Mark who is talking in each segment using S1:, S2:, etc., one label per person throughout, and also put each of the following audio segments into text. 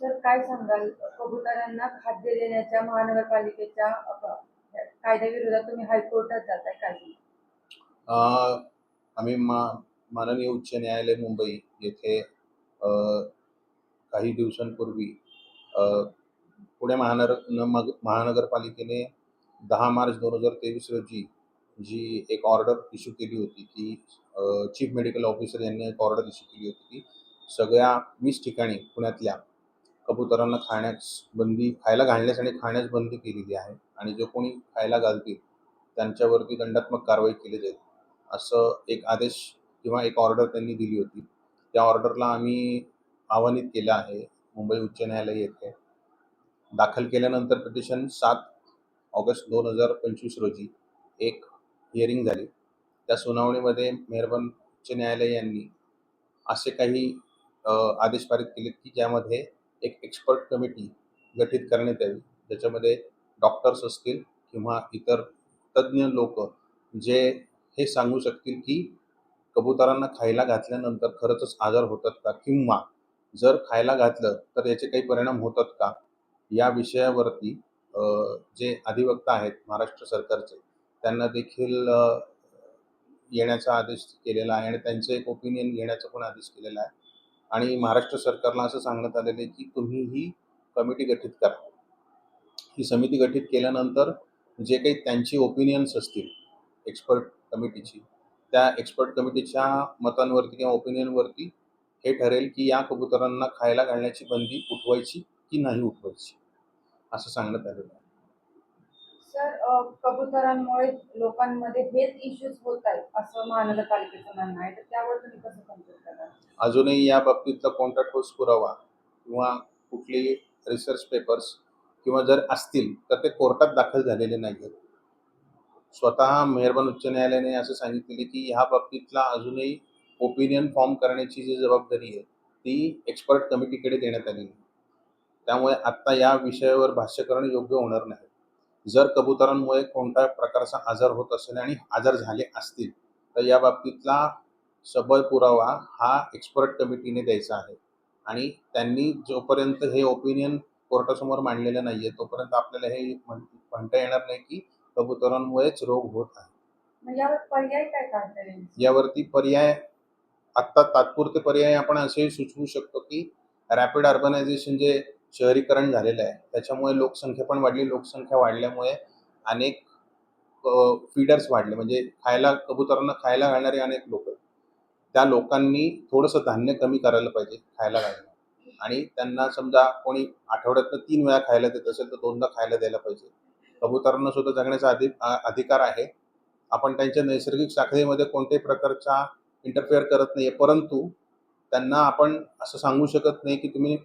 S1: Sir काय सांगाल? कबुतरांना खाद्य देण्याच्या महानगरपालिकेच्या कायद्याविरोधात तुम्ही हायकोर्टात जाताय काय
S2: आम्ही मा माननीय उच्च न्यायालय मुंबई येथे काही दिवसांपूर्वी पुणे महानगर महानगरपालिकेने दहा मार्च दोन हजार तेवीस रोजी जी एक ऑर्डर इश्यू केली होती की चीफ मेडिकल ऑफिसर यांनी एक ऑर्डर इश्यू केली होती की सगळ्या वीस ठिकाणी पुण्यातल्या कबुतरांना खाण्यास बंदी खायला घालण्यास आणि खाण्यास बंदी केलेली आहे आणि जो कोणी खायला घालतील त्यांच्यावरती दंडात्मक कारवाई केली जाईल असं एक आदेश किंवा एक ऑर्डर त्यांनी दिली होती. त्या ऑर्डरला आम्ही आव्हानित केलं आहे मुंबई उच्च न्यायालय येथे. दाखल केल्यानंतर पिटिशन सात ऑगस्ट दोन हजार पंचवीस रोजी एक हिअरिंग झाली. त्या सुनावणीमध्ये मेहरबान उच्च न्यायालय यांनी असे काही आदेश पारित केलेत की ज्यामध्ये एक एक्सपर्ट कमिटी गठीत करण्यात यावी. ज्याच्यामध्ये डॉक्टर्स असतील किंवा इतर तज्ज्ञ लोक जे हे सांगू शकतील की कबुतरांना खायला घातल्यानंतर खरंच आजार होतात का? किंवा जर खायला घातलं तर याचे काही परिणाम होतात का? या विषयावरती जे अधिवक्ता आहेत महाराष्ट्र सरकारचे त्यांना देखील येण्याचा आदेश केलेला आहे आणि त्यांचं एक ओपिनियन घेण्याचा पण आदेश केलेला आहे. आणि महाराष्ट्र सरकारला असं सांगण्यात आलेलं आहे की तुम्ही ही कमिटी गठीत करा. ही समिती गठीत केल्यानंतर जे काही त्यांची ओपिनियन्स असतील एक्सपर्ट कमिटीची त्या एक्सपर्ट कमिटीच्या मतांवरती किंवा ओपिनियनवरती हे ठरेल की या कबुतरांना खायला घालण्याची बंदी उठवायची की नाही उठवायची असं सांगण्यात आलेलं आहे.
S1: सर कबुतरांमुळे लोकांमध्ये हेच इश्यूज होत आहेत असं महानगरपालिकेचं म्हणणं आहे. तर त्यावर तुम्ही कसं कंट्रोल
S2: अजूनही या बाबतीतला कोणता ठोस पुरावा किंवा कुठली रिसर्च पेपर्स किंवा जर असतील तर ते कोर्टात दाखल झालेले नाही आहेत स्वतः मेहरबान उच्च न्यायालयाने असं सांगितले की ह्या बाबतीतला अजूनही ओपिनियन फॉर्म करण्याची जी जबाबदारी आहे ती एक्सपर्ट कमिटीकडे देण्यात आली आहे त्यामुळे आत्ता या विषयावर भाष्य करणं योग्य होणार नाही. जर कबुतरांमुळे कोणत्या प्रकारचा आजार होत असेल आणि आजार झाले असतील तर या बाबतीतला सबळ पुरावा हा एक्सपर्ट कमिटीने द्यायचा आहे. आणि त्यांनी जोपर्यंत हे ओपिनियन कोर्टासमोर मांडलेलं नाही आहे तोपर्यंत आपल्याला हे म्हण- म्हणता येणार नाही की कबुतरांमुळेच रोग होत आहे. यावरती पर्याय आत्ता तात्पुरते पर्याय आपण असे सुचवू शकतो की रॅपिड अर्बनायझेशन जे शहरीकरण झालेलं आहे. त्याच्यामुळे लोकसंख्या पण वाढली. लोकसंख्या वाढल्यामुळे अनेक फीडर्स वाढले. म्हणजे खायला कबुतरांना खायला घालणारे अनेक लोक त्या लोकांनी थोडंसं धान्य कमी करायला पाहिजे खायला घालणं. आणि त्यांना समजा कोणी आठवड्यातनं तीन वेळा खायला देत असेल तर दोनदा खायला द्यायला पाहिजे. कबुतरांना सुद्धा जगण्याचा अधिक अधिकार आहे. आपण त्यांच्या नैसर्गिक साखळीमध्ये कोणत्याही प्रकारचा इंटरफेअर करत नाही परंतु त्यांना आपण असं सांगू शकत नाही की तुम्ही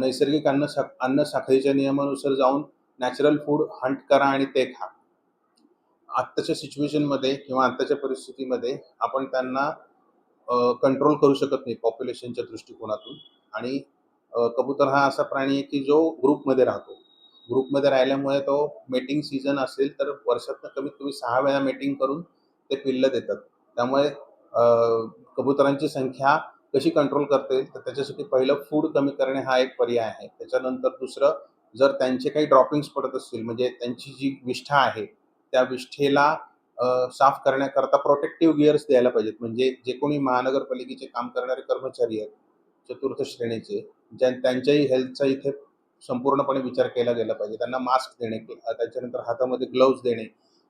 S2: नैसर्गिक अन्न सा अन्न साखळीच्या नियमानुसार जाऊन नॅचरल फूड हंट करा आणि ते खा. आत्ताच्या सिच्युएशनमध्ये किंवा आत्ताच्या परिस्थितीमध्ये आपण त्यांना कंट्रोल करू शकत नाही पॉप्युलेशनच्या दृष्टिकोनातून. आणि कबूतर हा असा प्राणी आहे की जो ग्रुपमध्ये राहतो. ग्रुपमध्ये राहिल्यामुळे तो मेटिंग सीझन असेल तर वर्षातनं कमीत कमी सहा वेळा मेटिंग करून ते पिल्लं देतात. त्यामुळे कबुतरांची संख्या कशी कंट्रोल करता येईल तर त्याच्यासाठी पहिलं फूड कमी करणे हा एक पर्याय आहे. त्याच्यानंतर दुसरं जर त्यांचे काही ड्रॉपिंग्स पडत असतील म्हणजे त्यांची जी विष्ठा आहे त्या विष्ठेला साफ करण्याकरता प्रोटेक्टिव्ह गिअर्स द्यायला पाहिजेत. म्हणजे जे कोणी महानगरपालिकेचे काम करणारे कर्मचारी आहेत चतुर्थ श्रेणीचे ज्या त्यांच्याही हेल्थचा इथे संपूर्णपणे विचार केला गेला पाहिजे. त्यांना मास्क देणे त्याच्यानंतर हातामध्ये ग्लोव्ज देणे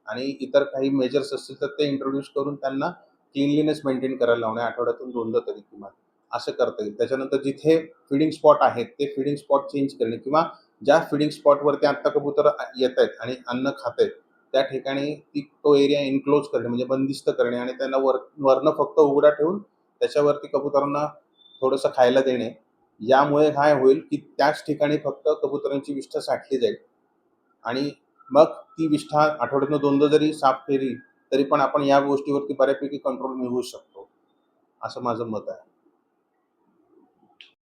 S2: आणि इतर काही मेजर्स असतील तर ते इंट्रोड्यूस करून त्यांना क्लिनलीनेस मेंटेन करायला लावणे आठवड्यातून दोनदा तरी किमान असं करता येईल. त्याच्यानंतर जिथे फिडिंग स्पॉट आहेत ते फिडिंग स्पॉट चेंज करणे किंवा ज्या फिडिंग स्पॉटवरती आत्ता कबूतर येत आहेत आणि अन्न खात आहेत त्या ठिकाणी ती तो एरिया इन्क्लोज करणे म्हणजे बंदिस्त करणे आणि त्यांना वर वरनं फक्त उघडा ठेवून त्याच्यावरती कबुतरांना थोडंसं खायला देणे. यामुळे काय होईल की त्याच ठिकाणी फक्त कबुतरांची विष्ठा साठली जाईल आणि मग ती विष्ठा आठवड्यातनं दोनदा जरी साफ केली तरी पण आपण या गोष्टीवरती बऱ्यापैकी कंट्रोल मिळवू शकतो. असं माझं मत आहे.